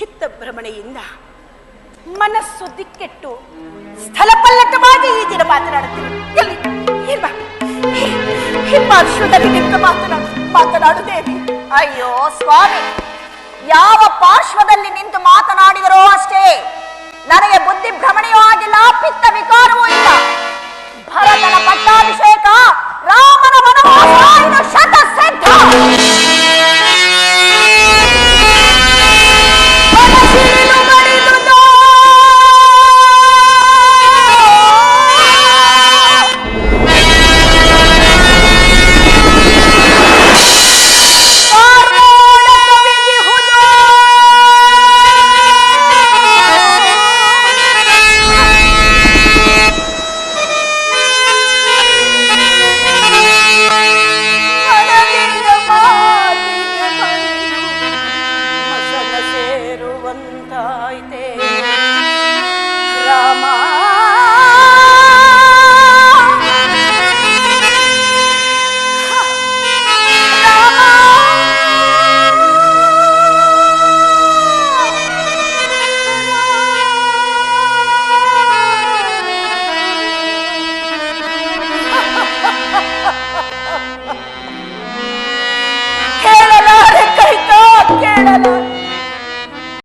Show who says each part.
Speaker 1: ಚಿತ್ತ ಭ್ರಮಣೆಯಿಂದ ಮನಸ್ಸು ದಿಕ್ಕೆಟ್ಟು ಸ್ಥಳಪಲ್ಲಟವಾಗಿ ಈ ದಿನ ಮಾತನಾಡುತ್ತೇನೆ ನಿಂತು ಮಾತನಾಡು ಮಾತನಾಡು ದೇವಿ
Speaker 2: ಅಯ್ಯೋ ಸ್ವಾಮಿ, ಯಾವ ಪಾರ್ಶ್ವದಲ್ಲಿ ನಿಂತು ಮಾತನಾಡಿದರೋ xuân thời tê